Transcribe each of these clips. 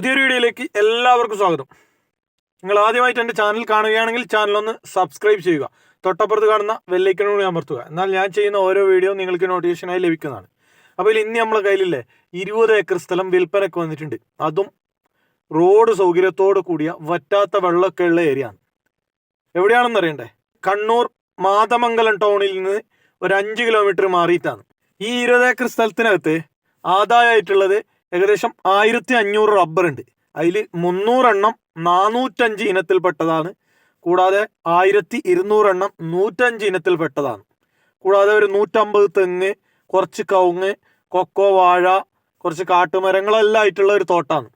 പുതിയൊരു വീഡിയോയിലേക്ക് എല്ലാവർക്കും സ്വാഗതം. നിങ്ങൾ ആദ്യമായിട്ട് എന്റെ ചാനൽ കാണുകയാണെങ്കിൽ ചാനൽ ഒന്ന് സബ്സ്ക്രൈബ് ചെയ്യുക. തൊട്ടപ്പുറത്ത് കാണുന്ന വെല്ലൈക്കനോട് അമർത്തുക. എന്നാൽ ഞാൻ ചെയ്യുന്ന ഓരോ വീഡിയോ നിങ്ങൾക്ക് നോട്ടിഫിക്കേഷനായി ലഭിക്കുന്നതാണ്. അപ്പോൾ ഇന്ന് നമ്മളെ കയ്യിലില്ലേ ഇരുപത് ഏക്കർ സ്ഥലം വിൽപ്പനയ്ക്ക് വന്നിട്ടുണ്ട്. അതും റോഡ് സൗകര്യത്തോട് കൂടിയ വറ്റാത്ത വെള്ളമൊക്കെ ഉള്ള ഏരിയ ആണ്. എവിടെയാണെന്ന് അറിയണ്ടേ? കണ്ണൂർ മാതമംഗലം ടൗണിൽ നിന്ന് ഒരു അഞ്ച് കിലോമീറ്റർ മാറിയിട്ടാണ്. ഈ ഇരുപത് ഏക്കർ സ്ഥലത്തിനകത്ത് ആദായമായിട്ടുള്ളത് ഏകദേശം ആയിരത്തി അഞ്ഞൂറ് റബ്ബർ ഉണ്ട്. അതിൽ മുന്നൂറെണ്ണം നാനൂറ്റഞ്ച് ഇനത്തിൽപ്പെട്ടതാണ്. കൂടാതെ ആയിരത്തി ഇരുന്നൂറെണ്ണം നൂറ്റഞ്ച് ഇനത്തിൽപ്പെട്ടതാണ്. കൂടാതെ ഒരു നൂറ്റമ്പത് തെങ്ങ് കുറച്ച് കവുങ്ങ് കൊക്കോ വാഴ കുറച്ച് കാട്ടുമരങ്ങളെല്ലാം ആയിട്ടുള്ള ഒരു തോട്ടമാണ്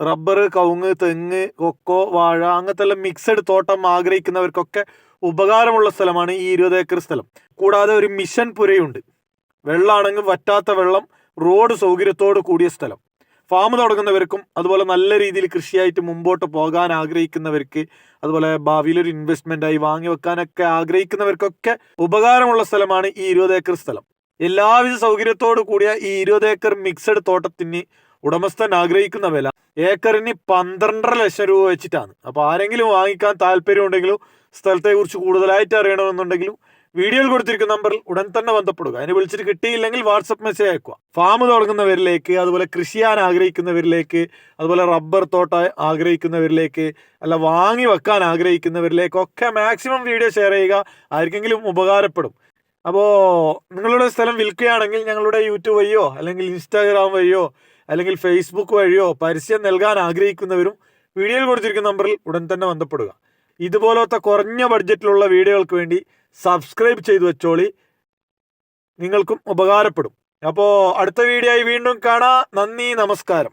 റബ്ബർ കവുങ്ങ് തെങ്ങ് കൊക്കോ വാഴ അങ്ങനത്തെ എല്ലാം മിക്സഡ് തോട്ടം ആഗ്രഹിക്കുന്നവർക്കൊക്കെ ഉപകാരമുള്ള സ്ഥലമാണ് ഈ ഇരുപത് ഏക്കർ സ്ഥലം. കൂടാതെ ഒരു മിഷൻ പുരയുണ്ട്. വെള്ളമാണെങ്കിൽ വറ്റാത്ത വെള്ളം റോഡ് സൗകര്യത്തോട് കൂടിയ സ്ഥലം. ഫാം തുടങ്ങുന്നവർക്കും അതുപോലെ നല്ല രീതിയിൽ കൃഷിയായിട്ട് മുമ്പോട്ട് പോകാൻ ആഗ്രഹിക്കുന്നവർക്ക് അതുപോലെ ഭാവിയിൽ ഒരു ഇൻവെസ്റ്റ്മെന്റ് ആയി വാങ്ങി വെക്കാനൊക്കെ ആഗ്രഹിക്കുന്നവർക്കൊക്കെ ഉപകാരമുള്ള സ്ഥലമാണ് ഈ ഇരുപത് ഏക്കർ സ്ഥലം. എല്ലാവിധ സൗകര്യത്തോടു കൂടിയ ഈ ഇരുപത് ഏക്കർ മിക്സഡ് തോട്ടത്തിന് ഉടമസ്ഥൻ ആഗ്രഹിക്കുന്ന വില ഏക്കറിന് പന്ത്രണ്ടര ലക്ഷം രൂപ വെച്ചിട്ടാണ്. അപ്പോൾ ആരെങ്കിലും വാങ്ങിക്കാൻ താല്പര്യം ഉണ്ടെങ്കിലും സ്ഥലത്തെ കുറിച്ച് കൂടുതലായിട്ട് അറിയണമെന്നുണ്ടെങ്കിലും വീഡിയോയിൽ കൊടുത്തിരിക്കുന്ന നമ്പറിൽ ഉടൻ തന്നെ ബന്ധപ്പെടുക. അതിന് വിളിച്ചിട്ട് കിട്ടിയില്ലെങ്കിൽ വാട്സപ്പ് മെസ്സേജ് അയക്കുക. ഫാം തുടങ്ങുന്നവരിലേക്ക് അതുപോലെ കൃഷി ചെയ്യാൻ ആഗ്രഹിക്കുന്നവരിലേക്ക് അതുപോലെ റബ്ബർ തോട്ട ആഗ്രഹിക്കുന്നവരിലേക്ക് അല്ല വാങ്ങി വെക്കാൻ ആഗ്രഹിക്കുന്നവരിലേക്കൊക്കെ മാക്സിമം വീഡിയോ ഷെയർ ചെയ്യുക. ആർക്കെങ്കിലും ഉപകാരപ്പെടും. അപ്പോൾ നിങ്ങളുടെ സ്ഥലം വിൽക്കുകയാണെങ്കിൽ ഞങ്ങളുടെ യൂട്യൂബ് വഴിയോ അല്ലെങ്കിൽ ഇൻസ്റ്റാഗ്രാം വഴിയോ അല്ലെങ്കിൽ ഫേസ്ബുക്ക് വഴിയോ പരസ്യം നൽകാൻ ആഗ്രഹിക്കുന്നവരും വീഡിയോയിൽ കൊടുത്തിരിക്കുന്ന നമ്പറിൽ ഉടൻ തന്നെ ബന്ധപ്പെടുക. ഇതുപോലത്തെ കുറഞ്ഞ ബഡ്ജറ്റിലുള്ള വീഡിയോകൾക്ക് വേണ്ടി സബ്സ്ക്രൈബ് ചെയ്തു വെച്ചോളി. നിങ്ങൾക്കും ഉപകാരപ്പെടും. അപ്പോൾ അടുത്ത വീഡിയോ ആയി വീണ്ടും കാണാം. നന്ദി നമസ്കാരം.